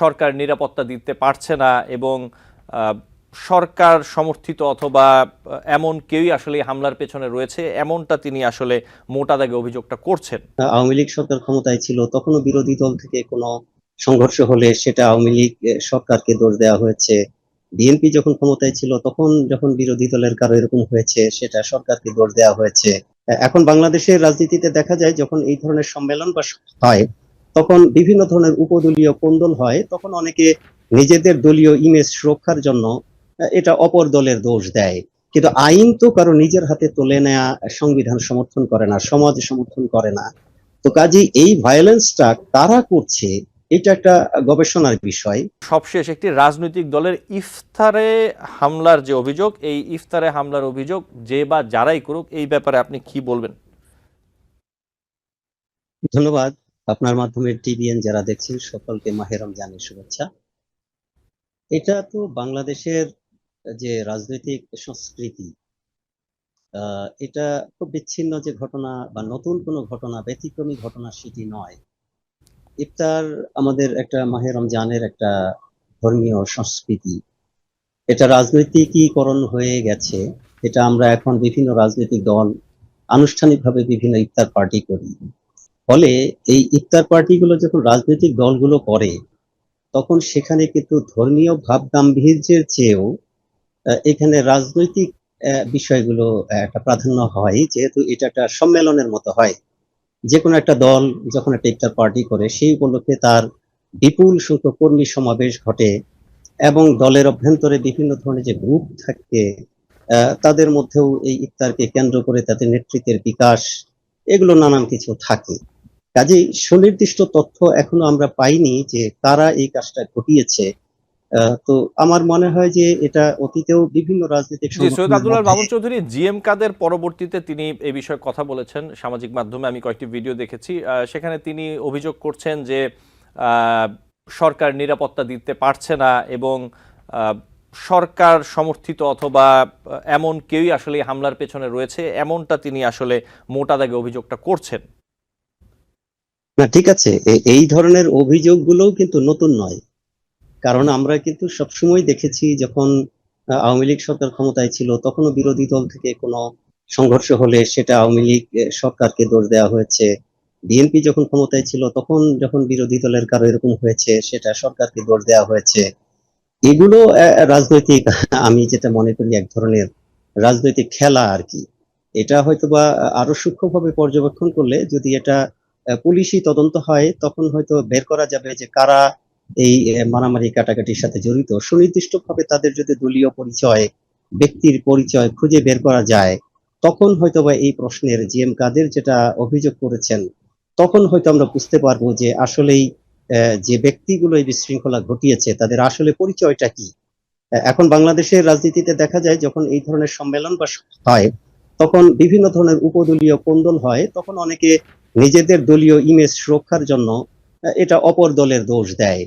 সরকার নিরাপত্তা দিতে পারছে না এবং সরকার সমর্থিত অথবা এমন কেউই আসলে হামলার পেছনে রয়েছে, এমনটা তিনি আসলে মোটা দাগে অভিযোগটা করছেন। আওয়ামী লীগ সরকার ক্ষমতায় ছিল, তখনও বিরোধী দল থেকে কোনো সংঘর্ষ হলে সেটা আওয়ামী লীগ সরকারকে দোষ দেওয়া হয়েছে। বিএনপি যখন ক্ষমতায় ছিল, তখন যখন বিরোধী দলের কারও এরকম হয়েছে, সেটা সরকারকে দোষ দেওয়া হয়েছে। এখন বাংলাদেশের রাজনীতিতে দেখা যায়, যখন এই ধরনের সম্মেলন বা হয় তখন বিভিন্ন ধরনের উপদলীয় কোন্দল হয় তখন অনেকে নিজেদের দলীয় ইমেজ সুরক্ষার জন্য এটা অপর দলের দোষ দেয়। কিন্তু আইন তো কারও নিজের হাতে তুলে নেওয়া সংবিধান সমর্থন করে না সমাজ সমর্থন করে না। তো কাজে এই ভায়োলেন্সটা কারা করছে এটা একটা গবেষণার বিষয়। সবশেষ একটি রাজনৈতিক দলের ইফতারে হামলার যে অভিযোগ এই ইফতারে হামলার অভিযোগ যে বা যারাই করুক এই ব্যাপারে আপনি কি বলবেন? ধন্যবাদ। আপনার মাধ্যমে টিভিএন যারা দেখছেন, সকলকে মাহে রমজানের শুভেচ্ছা। এটা তো বাংলাদেশের যে রাজনৈতিক সংস্কৃতি এটা খুব বিচ্ছিন্ন যে ঘটনা বা নতুন কোনো ঘটনা, ব্যতিক্রমী ঘটনা সেটি নয়। ইফতার আমাদের একটা মাহে রমজানের একটা ধর্মীয় সংস্কৃতি। এটা রাজনৈতিকীকরণ হয়ে গেছে। এটা আমরা এখন বিভিন্ন রাজনৈতিক দল আনুষ্ঠানিকভাবে বিভিন্ন ইফতার পার্টি করি। ফলে এই ইফতার পার্টিগুলো যখন রাজনৈতিক দলগুলো করে, তখন সেখানে কিন্তু ধর্মীয় ভাব গাম্ভীর্যের চেয়েও এখানে রাজনৈতিক বিষয়গুলো একটা প্রাধান্য হয়, যেহেতু এটা একটা সম্মেলনের মতো হয়। যে কোনো একটা দল যখন একটা ইফতার পার্টি করে, সেই উপলক্ষে তার বিপুল সংখ্যক কর্মী সমাবেশ ঘটে এবং দলের অভ্যন্তরে বিভিন্ন ধরনের যে গ্রুপ থাকে তাদের মধ্যেও এই ইফতারকে কেন্দ্র করে তাদের নেতৃত্বের বিকাশ, এগুলো নানান কিছু থাকে। কাজেই সুনির্দিষ্ট তথ্য এখনও আমরা পাইনি যে কারা এই কাজটা ঘটিয়েছে। তো আমার মনে হয় যে এটা অতীতেও বিভিন্ন রাজনৈতিক সৈয়দ আব্দুল্লাহ মামুন চৌধুরী জিএম কাদের পরবর্তীতে তিনি এই বিষয়ে কথা বলেছেন সামাজিক মাধ্যমে আমি কয়েকটি ভিডিও দেখেছি। সেখানে তিনি অভিযোগ করছেন যে আহ, সরকার নিরাপত্তা দিতে পারছে না এবং আহ, সরকার সমর্থিত অথবা এমন কেউই আসলে হামলার পেছনে রয়েছে এমনটা তিনি আসলে মোটা দাগে অভিযোগটা করছেন। না, ঠিক আছে। এই ধরনের অভিযোগগুলোও কিন্তু নতুন নয়। কারণ আমরা কিন্তু সবসময় দেখেছি যখন আওয়ামী লীগ সরকার ক্ষমতায় ছিল, তখনও বিরোধী দল থেকে কোনো সংঘর্ষ হলে সেটা আওয়ামী লীগ সরকারকে দোষ দেওয়া হয়েছে। বিএনপি যখন ক্ষমতায় ছিল, তখন যখন বিরোধী দলের কারও এরকম হয়েছে, সেটা সরকারকে দোষ দেওয়া হয়েছে। এগুলো রাজনৈতিক, আমি যেটা মনে করি এক ধরনের রাজনৈতিক খেলা আর কি। এটা হয়তোবা আরও সূক্ষ্মভাবে পর্যবেক্ষণ করলে যদি এটা পুলিশি তদন্ত হয়, তখন হয়তো বের করা যাবে যে কারা এই মারামারি কাটাকাটির সাথে জড়িত। সুনির্দিষ্টভাবে তাদের যদি দলীয় পরিচয়, ব্যক্তির পরিচয় খুঁজে বের করা যায়, তখন হয়তো বা এই প্রশ্নের জিএম কাদের যেটা অভিযোগ করেছেন, তখন হয়তো আমরা বুঝতে পারব যে আসলেই যে ব্যক্তিগুলো এই বিশৃঙ্খলা ঘটিয়েছে, তাদের আসলে পরিচয়টা কি। এখন বাংলাদেশের রাজনীতিতে দেখা যায়, যখন এই ধরনের সম্মেলন বা হয়, তখন বিভিন্ন ধরনের উপদলীয় কোন্দল হয়, তখন অনেকে নিজেদের দলীয় ইমেজ সুরক্ষার জন্য এটা অপর দলের দোষ দেয়।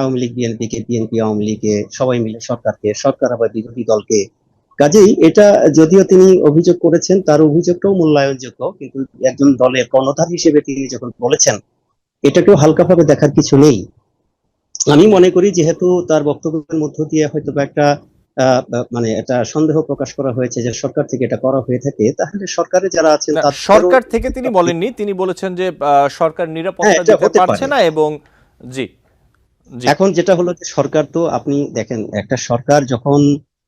আওয়ামী লীগ বিএনপি কে বিএনপি, আওয়ামী লীগে, সবাই মিলে সরকারকে সরকার আবার বিরোধী দলকে। কাজেই এটা যদিও তিনি অভিযোগ করেছেন, তার অভিযোগটাও মূল্যায়নযোগ্য, কিন্তু একজন দলের কর্ণধার হিসেবে তিনি যখন বলেছেন, এটাকেও হালকাভাবে দেখার কিছু নেই। আমি মনে করি যেহেতু তার বক্তব্যের মধ্য দিয়ে হয়তো একটা মানে একটা সন্দেহ প্রকাশ করা হয়েছে যে সরকার থেকে এটা করা হয়ে থাকে। তাহলে সরকারে যারা আছেন সরকার থেকে তিনি বলেননি। তিনি বলেছেন যে সরকার নিরাপত্তা হ্যাঁ, দিতে পারছে না এবং জি এখন যেটা হলো যে সরকার তো আপনি দেখেন একটা সরকার যখন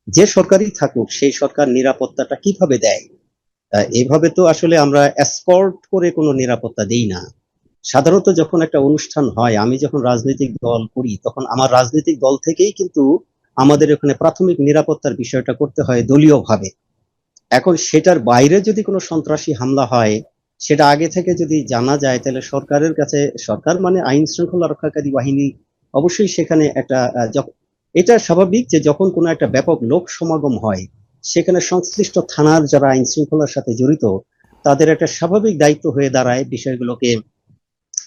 যে সরকারই থাকুক সেই সরকার নিরাপত্তাটা কীভাবে দেয়? আহ, এইভাবে তো আসলে আমরা এসকর্ট করে কোনো নিরাপত্তা দেই না। সাধারণত যখন একটা অনুষ্ঠান হয় আমি যখন রাজনৈতিক দল করি তখন আমার রাজনৈতিক দল থেকেই কিন্তু আমাদের এখানে প্রাথমিক নিরাপত্তার বিষয়টা করতে হয় দলীয়ভাবে। এখন সেটার বাইরে যদি কোনো সন্ত্রাসী হামলা হয়, সেটা আগে থেকে যদি জানা যায়, তাহলে সরকারের কাছে, সরকার মানে আইন শৃঙ্খলা রক্ষাকারী বাহিনী অবশ্যই সেখানে একটা এটা স্বাভাবিক যে যখন কোনো একটা ব্যাপক লোক সমাগম হয়, সেখানে সংশ্লিষ্ট থানার যারা আইন শৃঙ্খলার সাথে জড়িত, তাদের একটা স্বাভাবিক দায়িত্ব হয়ে দাঁড়ায় বিষয়গুলোকে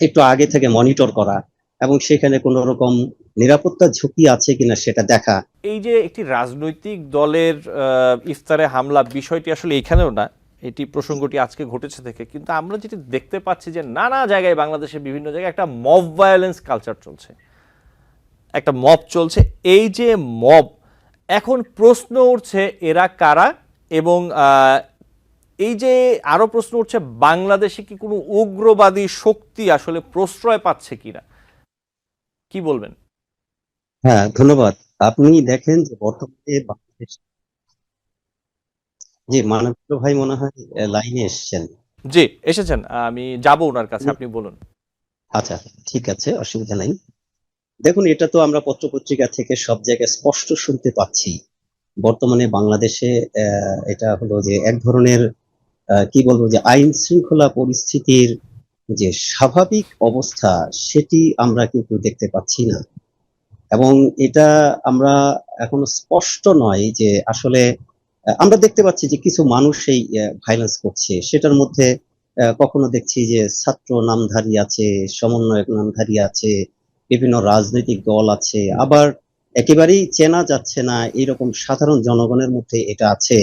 একটু আগে থেকে মনিটর করা এবং সেখানে কোনো রকম নিরাপত্তা ঝুঁকি আছে কিনা সেটা দেখা। এই যে একটি রাজনৈতিক দলের ইফতারে হামলা, বিষয়টি আসলে এখানেও না। এটি প্রসঙ্গটি আজকে ঘটেছে থেকে কিন্তু আমরা যেটি দেখতে পাচ্ছি যে নানা জায়গায় বাংলাদেশের বিভিন্ন জায়গায় একটা মব ভায়োলেন্স কালচার চলছে। একটা মব চলছে। এই যে মব এখন প্রশ্ন উঠছে এরা কারা? এবং এই যে আরও প্রশ্ন উঠছে, বাংলাদেশে কি কোনো উগ্রবাদী শক্তি আসলে প্রশ্রয় পাচ্ছে কিনা? কি বলবেন? হ্যাঁ ধন্যবাদ। আপনি দেখেন যে বর্তমানে বাংলাদেশ জি মানবেন্দ্র ভাই মনে হয় লাইনে এসেছেন। জি এসেছেন। আমি যাব ওনার কাছে আপনি বলুন। আচ্ছা ঠিক আছে অসুবিধা নাই। দেখুন এটা তো আমরা পত্রপত্রিকা থেকে সব জায়গায় স্পষ্ট শুনতে পাচ্ছি। বর্তমানে বাংলাদেশে আহ, এটা হলো যে এক ধরনের কি বলব যে আইন শৃঙ্খলা পরিস্থিতির যে স্বাভাবিক অবস্থা সেটি আমরা কিন্তু দেখতে পাচ্ছি না। এবং এটা আমরা এখনও স্পষ্ট নয় যে আসলে আমরা দেখতে পাচ্ছি যে কিছু মানুষ এই ভাইলেন্স করছে। সেটার মধ্যে কখনো দেখছি যে ছাত্র নামধারী আছে, সমন্বয়ক নামধারী আছে, বিভিন্ন রাজনৈতিক দল আছে, আবার একেবারেই চেনা যাচ্ছে না এরকম সাধারণ জনগণের মধ্যে এটা আছে।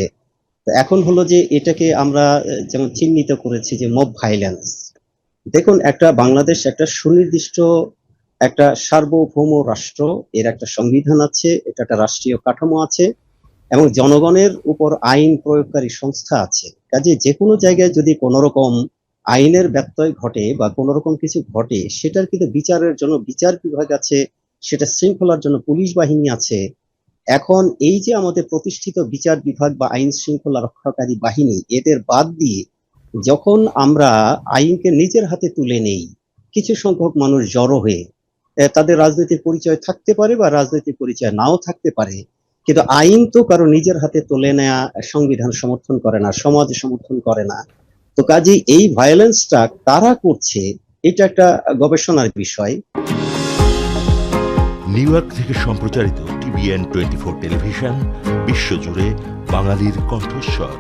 এখন হলো যে এটাকে আমরা যেমন চিহ্নিত করেছি যে মব ভাইলেন্স দেখুন, একটা বাংলাদেশ একটা সুনির্দিষ্ট একটা সার্বভৌম রাষ্ট্র, এর একটা সংবিধান আছে, এটা একটা রাষ্ট্রীয় কাঠামো আছে, এবং জনগণের উপর আইন প্রয়োগকারী সংস্থা আছে। কাজে যে কোনো জায়গায় যদি কোনো রকম আইনের ব্যত্যয় ঘটে বা কোনো রকম কিছু ঘটে, সেটার কিন্তু বিচারের জন্য, বিচার বিভাগ আছে, সেটা শৃঙ্খলার জন্য পুলিশ বাহিনী আছে। এখন এই যে আমাদের প্রতিষ্ঠিত বিচার বিভাগ বা আইন শৃঙ্খলা রক্ষাকারী বাহিনী, এদের বাদ দিয়ে যখন আমরা আইনকে নিজের হাতে তুলে নেই, কিছু সংখ্যক মানুষ জড়ো হয়ে তাদের রাজনৈতিক পরিচয় থাকতে পারে বা রাজনৈতিক পরিচয় নাও থাকতে পারে। কিন্তু আইন তো কারও নিজের হাতে তুলে নেওয়া সংবিধান সমর্থন করে না, সমাজ সমর্থন করে না। তো কাজেই এই ভায়োলেন্সটা তারা করছে, এটা একটা গবেষণার বিষয়। নিউ ইয়র্ক থেকে সম্প্রচারিত টিভিএন টোয়েন্টি ফোর টেলিভিশন, বিশ্বজুড়ে বাঙালির কণ্ঠস্বর।